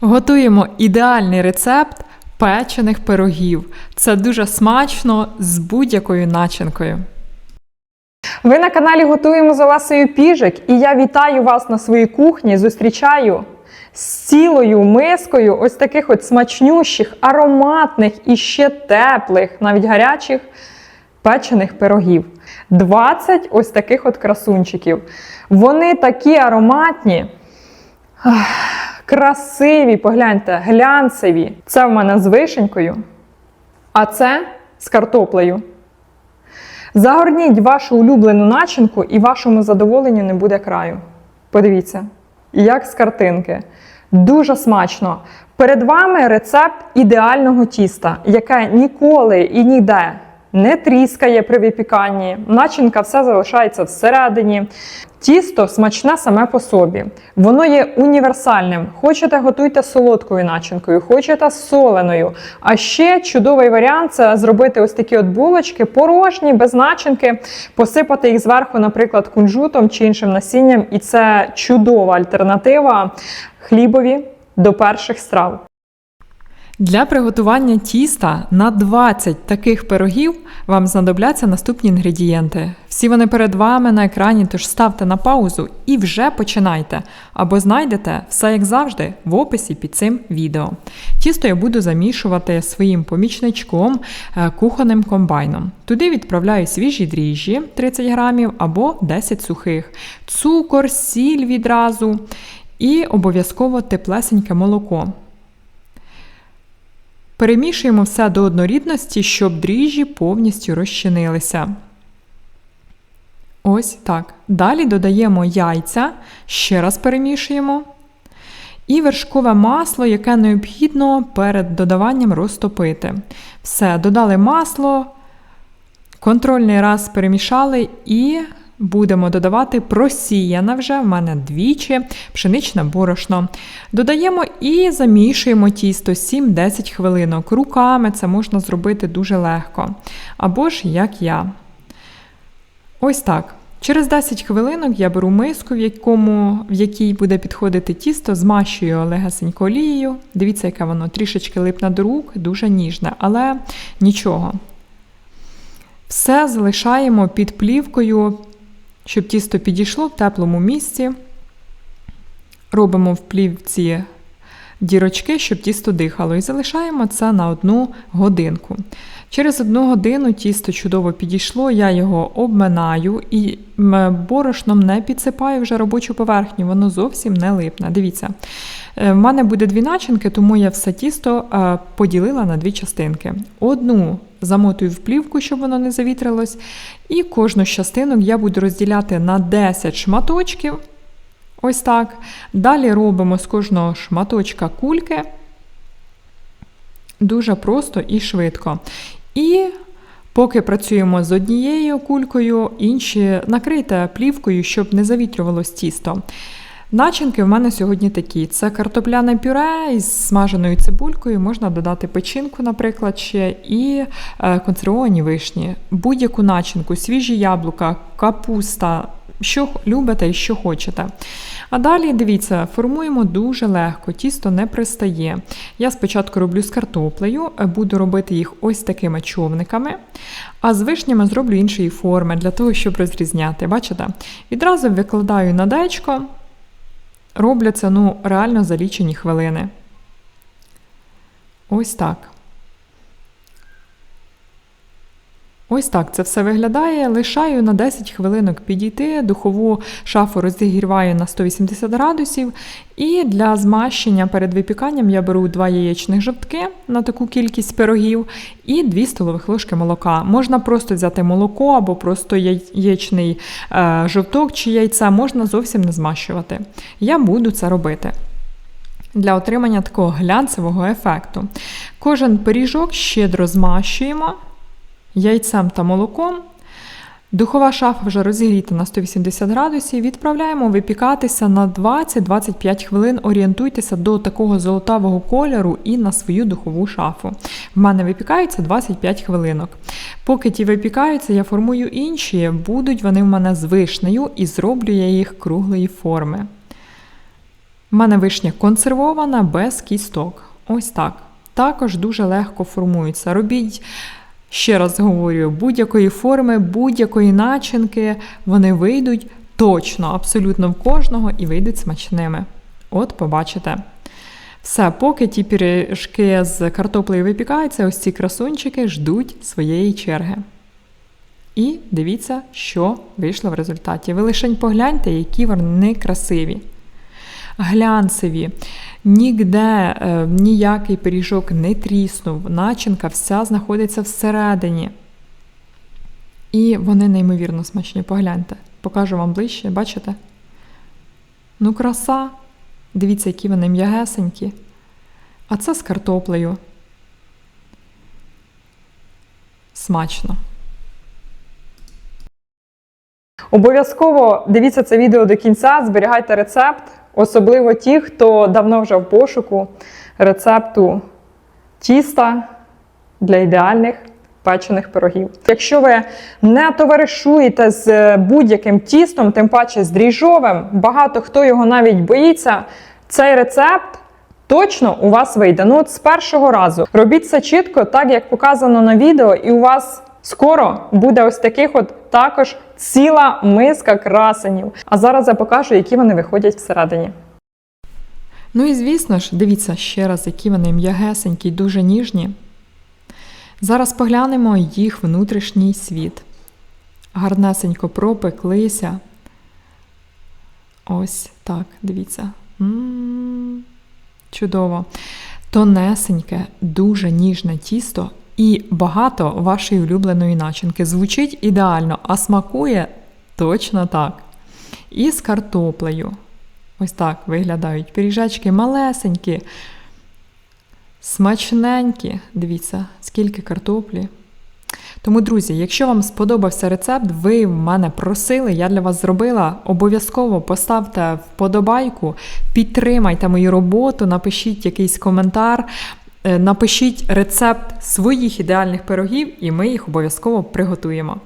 Готуємо ідеальний рецепт печених пирогів. Це дуже смачно з будь-якою начинкою. Ви на каналі Готуємо з Олесею Піжик, і я вітаю вас на своїй кухні. Зустрічаю з цілою мискою ось таких от смачнющих, ароматних і ще теплих, навіть гарячих печених пирогів. 20 ось таких от красунчиків. Вони такі ароматні. ах, Красиві, погляньте, глянцеві. Це в мене з вишенькою, а це з картоплею. Загорніть вашу улюблену начинку і вашому задоволенню не буде краю. Подивіться, як з картинки. Дуже смачно. Перед вами рецепт ідеального тіста, яке ніколи і ніде не тріскає при випіканні. Начинка все залишається всередині. Тісто смачне саме по собі. Воно є універсальним. Хочете готуйте солодкою начинкою, хочете соленою. А ще чудовий варіант це зробити ось такі от булочки, порожні, без начинки, посипати їх зверху, наприклад, кунжутом чи іншим насінням. І це чудова альтернатива хлібові до перших страв. Для приготування тіста на 20 таких пирогів вам знадобляться наступні інгредієнти. Всі вони перед вами на екрані, тож ставте на паузу і вже починайте. Або знайдете все як завжди в описі під цим відео. Тісто я буду замішувати своїм помічничком е, кухонним комбайном. Туди відправляю свіжі дріжджі 30 грамів або 10 сухих, цукор, сіль відразу і обов'язково теплесеньке молоко. Перемішуємо все до однорідності, щоб дріжджі повністю розчинилися. Ось так. Далі додаємо яйця, ще раз перемішуємо. І вершкове масло, яке необхідно перед додаванням розтопити. Все, додали масло, контрольний раз перемішали і будемо додавати просіяне вже в мене двічі пшеничне борошно. Додаємо і замішуємо тісто 7-10 хвилинок. Руками це можна зробити дуже легко. Або ж як я. Ось так. Через 10 хвилинок я беру миску, в, якому, в якій буде підходити тісто, змащую легесенько олією. Дивіться, яке воно трішечки липне до рук, дуже ніжне, але нічого. Все залишаємо під плівкою, щоб тісто підійшло в теплому місці. Робимо в плівці дірочки, щоб тісто дихало, і залишаємо це на одну годинку. Через одну годину тісто чудово підійшло, я його обминаю і борошном не підсипаю вже робочу поверхню, воно зовсім не липне. Дивіться, в мене буде дві начинки, тому я все тісто поділила на дві частинки. Одну замотую в плівку, щоб воно не завітрилось, і кожну з частинок я буду розділяти на 10 шматочків. Ось так. Далі робимо з кожного шматочка кульки. Дуже просто і швидко. І поки працюємо з однією кулькою, інші накрийте плівкою, щоб не завітрювалось тісто. Начинки в мене сьогодні такі: це картопляне пюре із смаженою цибулькою, можна додати печінку, наприклад, ще, і е, консервовані вишні, будь-яку начинку, свіжі яблука, капуста, що любите і що хочете. А далі, дивіться, формуємо дуже легко, тісто не пристає. Я спочатку роблю з картоплею, буду робити їх ось такими човниками, а з вишнями зроблю іншої форми для того, щоб розрізняти. Бачите? Відразу викладаю на дечко, роблю це ну, реально за лічені хвилини. Ось так. Ось так це все виглядає. Лишаю на 10 хвилинок підійти, духову шафу розігріваю на 180 градусів. І для змащення перед випіканням я беру 2 яєчних жовтки на таку кількість пирогів і 2 столових ложки молока. Можна просто взяти молоко або просто яєчний е, жовток чи яйця, можна зовсім не змащувати. Я буду це робити. Для отримання такого глянцевого ефекту. Кожен пиріжок щедро змащуємо яйцем та молоком. Духова шафа вже розігріта на 180 градусів. Відправляємо випікатися на 20-25 хвилин. Орієнтуйтеся до такого золотавого кольору і на свою духову шафу. В мене випікаються 25 хвилинок. Поки ті випікаються, я формую інші, будуть вони в мене з вишнею і зроблю я їх круглої форми. У мене вишня консервована без кісток. Ось так. Також дуже легко формується. Робіть, ще раз говорю, будь-якої форми, будь-якої начинки, вони вийдуть точно, абсолютно в кожного і вийдуть смачними. От побачите. Все, поки ті пиріжки з картоплею випікаються, ось ці красунчики ждуть своєї черги. І дивіться, що вийшло в результаті. Ви лишень погляньте, які вони красиві. Глянцеві, ніде е, ніякий пиріжок не тріснув, начинка вся знаходиться всередині. І вони неймовірно смачні. Погляньте, покажу вам ближче, бачите? Ну, краса. Дивіться, які вони м'ягесенькі. А це з картоплею. Смачно. Обов'язково дивіться це відео до кінця, зберігайте рецепт, особливо ті, хто давно вже в пошуку рецепту тіста для ідеальних печених пирогів. Якщо ви не товаришуєте з будь-яким тістом, тим паче з дріжджовим, багато хто його навіть боїться, цей рецепт точно у вас вийде. Ну от з першого разу. Робіть це чітко, так як показано на відео, і у вас скоро буде ось таких от також ціла миска красенів. А зараз я покажу, які вони виходять всередині. Ну і звісно ж, дивіться ще раз, які вони м'ягесенькі, дуже ніжні. Зараз поглянемо їх внутрішній світ. Гарнесенько пропеклися. Ось так, дивіться. М-м-м, чудово. Тонесеньке, дуже ніжне тісто і багато вашої улюбленої начинки. Звучить ідеально, а смакує точно так. І з картоплею. Ось так виглядають пиріжечки малесенькі, смачненькі. Дивіться, скільки картоплі. Тому, друзі, якщо вам сподобався рецепт, ви в мене просили, я для вас зробила. Обов'язково поставте вподобайку, підтримайте мою роботу, напишіть якийсь коментар, напишіть рецепт своїх ідеальних пирогів, і ми їх обов'язково приготуємо.